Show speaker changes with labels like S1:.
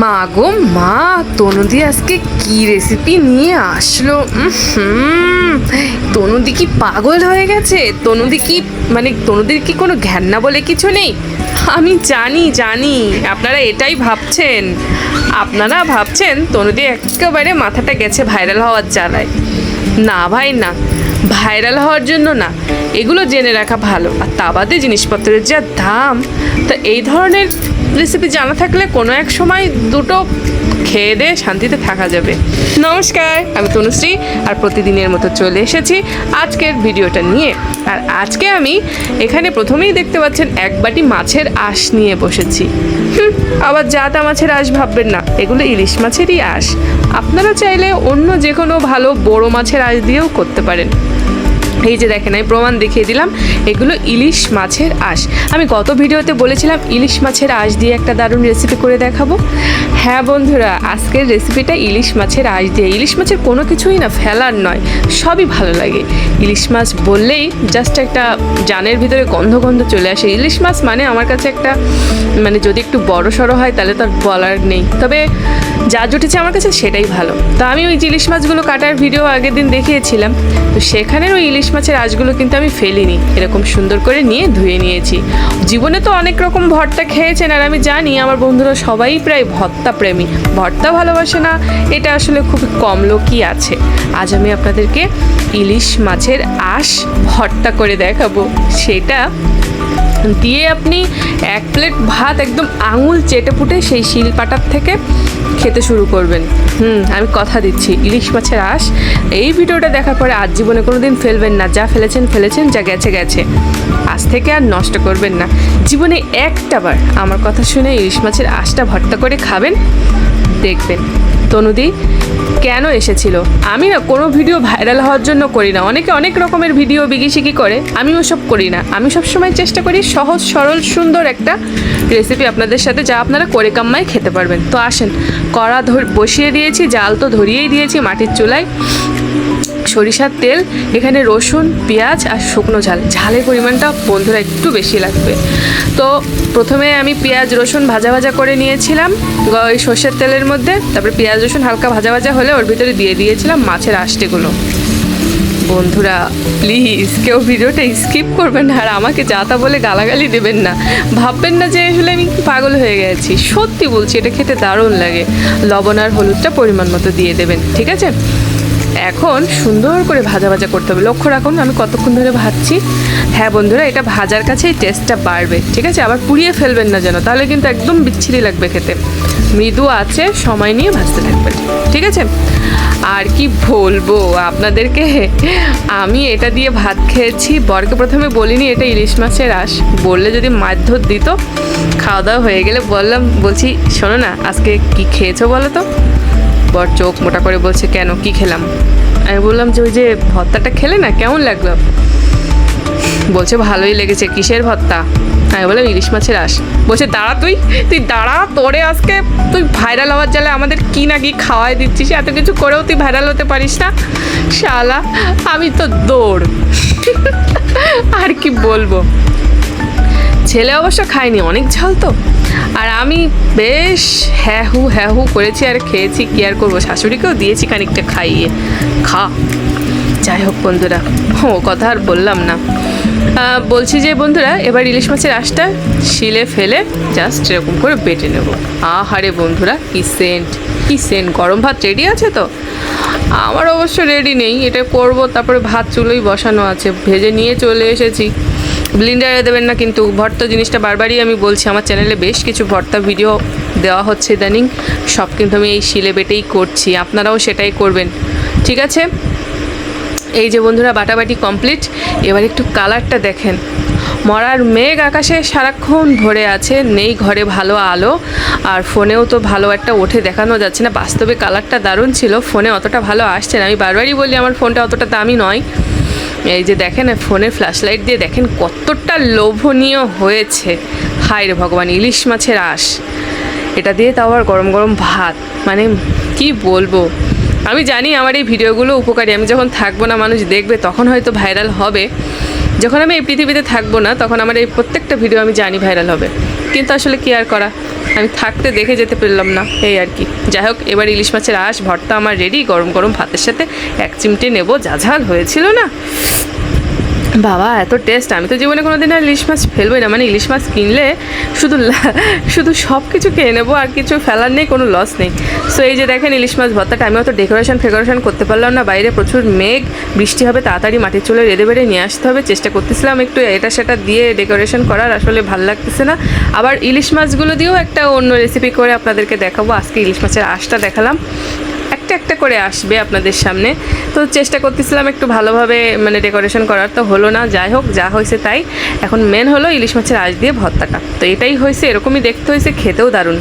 S1: মা গো মা, তনুদি আজকে কি রেসিপি নিয়ে আসলো? তনুদি কি পাগল হয়ে গেছে? তনুদি কি মানে তনুদির কি কোনো ঘ্যান্না বলে কিছু নেই? আমি জানি জানি, আপনারা এটাই ভাবছেন। আপনারা ভাবছেন তনুদি একেবারে মাথাটা গেছে ভাইরাল হওয়ার জ্বালায়। না ভাই, না। ভাইরাল হওয়ার জন্য না, এগুলো জেনে রাখা ভালো। আর তা বাদে জিনিসপত্রের যা দাম, তা এই ধরনের রেসিপি জানা থাকলে কোনো এক সময় দুটো খেয়ে দিয়ে শান্তিতে থাকা যাবে। নমস্কার, আমি তনুশ্রী আর প্রতিদিনের মতো চলে এসেছি আজকের ভিডিওটা নিয়ে। আর আজকে আমি এখানে প্রথমেই দেখতে পাচ্ছেন এক বাটি মাছের আঁশ নিয়ে বসেছি। আবার জাতা মাছের আঁশ ভাববেন না, এগুলো ইলিশ মাছেরই আঁশ। আপনারা চাইলে অন্য যে কোনো ভালো বড় মাছের আঁশ দিয়েও করতে পারেন। এই যে দেখেন, আমি প্রমাণ দেখিয়ে দিলাম, এগুলো ইলিশ মাছের আঁশ। আমি গত ভিডিওতে বলেছিলাম ইলিশ মাছের আঁশ দিয়ে একটা দারুণ রেসিপি করে দেখাবো। হ্যাঁ বন্ধুরা, আজকের রেসিপিটা ইলিশ মাছের আঁশ দিয়ে। ইলিশ মাছের কোনো কিছুই না ফেলার নয়, সবই ভালো লাগে। ইলিশ মাছ বললেই জাস্ট একটা জানের ভিতরে গন্ধ গন্ধ চলে আসে। ইলিশ মাছ মানে আমার কাছে একটা মানে যদি একটু বড় সড়ো হয় তাহলে তো আর বলার নেই। তবে যা জুটেছে আমার কাছে সেটাই ভালো। তো আমি ওই ইলিশ মাছগুলো কাটার ভিডিও আগের দিন দেখিয়েছিলাম। তো সেখানের ওই ইলিশ মাছের আঁশগুলো কিন্তু আমি ফেলিনি। এরকম সুন্দর করে নিয়ে ধুয়ে নিয়েছি। জীবনে তো অনেক রকম ভর্তা খেয়েছেন আর আমি জানি আমার বন্ধুরা সবাই প্রায় ভর্তা প্রেমী। ভর্তা ভালোবাসে না, এটা আসলে খুব কম লোকই আছে। আজ আমি আপনাদেরকে ইলিশ মাছের আঁশ ভর্তা করে দেখাবো। সেটা দিয়ে আপনি এক প্লেট ভাত একদম আঙুল চেটে পুটে সেই শিলপাটার থেকে খেতে শুরু করবেন। হুম, আমি কথা দিচ্ছি, ইলিশ মাছের আঁশ। এই ভিডিওটা দেখার পরে আজ জীবনে কোনো দিন ফেলবেন না, যা ফেলেছেন ফেলেছেন, যা গেছে গেছে। আজ থেকে আর নষ্ট করবেন না। জীবনে একটাবার আমার কথা শুনে ইলিশ মাছের আঁশটা ভর্তা করে খাবেন, দেখবেন। তনুদি কেন এসেছিল? আমি না কোনো ভিডিও ভাইরাল হওয়ার জন্য করি না। অনেকে অনেক রকমের ভিডিও বিগিশিকি করে আমি ওসব করি না। আমি সবসময় চেষ্টা করি সহজ, সরল, সুন্দর একটা রেসিপি আপনাদের সাথে যা আপনারা করে কাম্মায় খেতে পারবেন। তো আসেন, কড়া ধর, বসিয়ে দিয়েছি, জাল তো ধরিয়েই দিয়েছি মাটির চুলায়। সরিষার তেল, এখানে রসুন, পেঁয়াজ আর শুকনো ঝাল। ঝালের পরিমাণটা বন্ধুরা একটু বেশি লাগবে। তো প্রথমে আমি পেঁয়াজ, রসুন ভাজা ভাজা করে নিয়েছিলাম ওই সর্ষের তেলের মধ্যে। তারপরে পেঁয়াজ, রসুন হালকা ভাজা ভাজা হলে ওর ভিতরে দিয়ে দিয়েছিলাম মাছের আষ্টেগুলো বন্ধুরা প্লিজ কেউ ভিডিওটা স্কিপ করবেন না, আর আমাকে যাতা বলে গালাগালি দেবেন না। ভাববেন না যে আসলে আমি পাগল হয়ে গেছি। সত্যি বলছি, এটা খেতে দারুণ লাগে। লবণ আর হলুদটা পরিমাণ মতো দিয়ে দেবেন, ঠিক আছে? এখন সুন্দর করে ভাজা ভাজা করতে হবে। লক্ষ্য রাখুন, আমি কতক্ষণ ধরে ভাজছি। হ্যাঁ বন্ধুরা, এটা ভাজার কাছেই টেস্টটা বাড়বে, ঠিক আছে? আবার পুড়িয়ে ফেলবেন না যেন, তাহলে কিন্তু একদম বিচ্ছিরি লাগবে খেতে। মৃদু আছে, সময় নিয়ে ভাজতে থাকবেন, ঠিক আছে? আর কি বলব আপনাদেরকে, আমি এটা দিয়ে ভাত খেয়েছি, বরকে প্রথমে বলিনি, এটা ইলিশ মাছের আঁশ। বললে যদি মারধর দিত খাওয়া দাওয়া হয়ে গেলে বললাম, বলছি, শোনো না, আজকে কি খেয়েছো বলো তো? বর চোখ মোটা করে বলছে, কেন? কি খেলাম? আমি বললাম যে, ওই যে ভর্তাটা খেলে না? কেমন লাগল? বলছে, ভালোই লেগেছে। কিসের ভর্তা আমি বললাম, ইলিশ মাছের আস বলছে, দাঁড়া তুই তুই দাঁড়া, তোরে আজকে তুই ভাইরাল হওয়ার জালে আমাদের কি না কি খাওয়াই দিচ্ছিস, এত কিছু করেও তুই ভাইরাল হতে পারিস না? শালা, আমি তো দৌড়। আর কি বলব? ছেলে অবশ্য খায়নি, অনেক ঝাল তো। আর আমি বেশ হ্যাঁ হু হ্যাঁ হু করেছি আর খেয়েছি, কি আর করব? শাশুড়িকেও দিয়েছি খানিকটা খাইয়ে। খা। যাই হোক বন্ধুরা, ও কথা আর বললাম না। বলছি যে বন্ধুরা, এবার ইলিশ মাছের আঁশটা শিলে ফেলে জাস্ট এরকম করে বেটে নেব। আহারে বন্ধুরা, কি সেন্ট কি সেন্ট গরম ভাত রেডি আছে তো? আমার অবশ্য রেডি নেই, এটা করব, তারপরে ভাত চুলোই বসানো আছে, ভেজে নিয়ে চলে এসেছি। ব্লিন্ডারে দেবেন না, কিন্তু ভর্তা জিনিসটা বারবারই আমি বলছি, আমার চ্যানেলে বেশ কিছু ভর্তা ভিডিও দেওয়া হচ্ছে ইদানিং, সব কিন্তু আমি এই শিলে বেটেই করছি, আপনারাও সেটাই করবেন, ঠিক আছে? এই যে বন্ধুরা, বাটাবাটি কমপ্লিট, এবার একটু কালারটা দেখেন, মরার মেঘ আকাশে সারাক্ষণ ভরে আছে, নেই ঘরে ভালো আলো, আর ফোনেও তো ভালো একটা ওঠে, দেখানো যাচ্ছে না, বাস্তবে কালারটা দারুণ ছিল, ফোনে অতটা ভালো আসছে না, আমি বারবারই বলি, আমার ফোনটা অতটা দামি নয় এই যে দেখেন ফোনে ফ্ল্যাশ লাইট দিয়ে দেখেন কতটা লোভনীয় হয়েছে। হায় রে ভগবান, ইলিশ মাছের আঁশ। এটা দিয়ে তাও আর গরম গরম ভাত। মানে কি বলব? আমি জানি আমার এই ভিডিওগুলো উপকারী। আমি যখন থাকব না, মানুষ দেখবে, তখন হয়তো ভাইরাল হবে। যখন আমি এই পৃথিবীতে থাকব না, তখন আমার এই প্রত্যেকটা ভিডিও আমি জানি ভাইরাল হবে। কিন্তু আসলে কি আর করা? আমি থাকতে দেখে যেতে পারলাম না, এই আর কি। যাই হোক, এবার ইলিশ মাছের আঁশ, ভর্তা আমার রেডি গরম গরম ভাতের সাথে এক চিমটে নেব। যা হয়েছিল না? বাবা, এত টেস্ট আমি তো জীবনে কোনো দিন আর ইলিশ মাছ ফেলবই না। মানে ইলিশ মাছ কিনলে শুধু শুধু সব কিছু খেয়ে নেব আর কিছু ফেলার নেই, কোনো লস নেই। সো এই যে দেখেন ইলিশ মাছ ভর্তাটা, আমি অত ডেকোরেশন ফেকোরেশন করতে পারলাম না। বাইরে প্রচুর মেঘ, বৃষ্টি হবে, তাড়াতাড়ি মাটির চুলে রেড়ে বেড়ে নিয়ে আসতে হবে। চেষ্টা করতেছিলাম একটু এটা সেটা দিয়ে ডেকোরেশন করার, আসলে ভালো লাগতেছে না। আবার ইলিশ মাছগুলো দিয়েও একটা অন্য রেসিপি করে আপনাদেরকে দেখাবো। আজকে ইলিশ মাছের আঁশটা দেখালাম। একটা একটা করে আসবে আপনাদের সামনে। তো চেষ্টা করতেছিলাম একটু ভালোভাবে মানে ডেকোরেশন করার, তো হলো না, যাই হোক, যা হয়েছে তাই। এখন মেন হলো ইলিশ মাছের আঁশ দিয়ে ভর্তাটা। তো এটাই হয়েছে, এরকমই দেখতে হয়েছে, খেতেও দারুণ।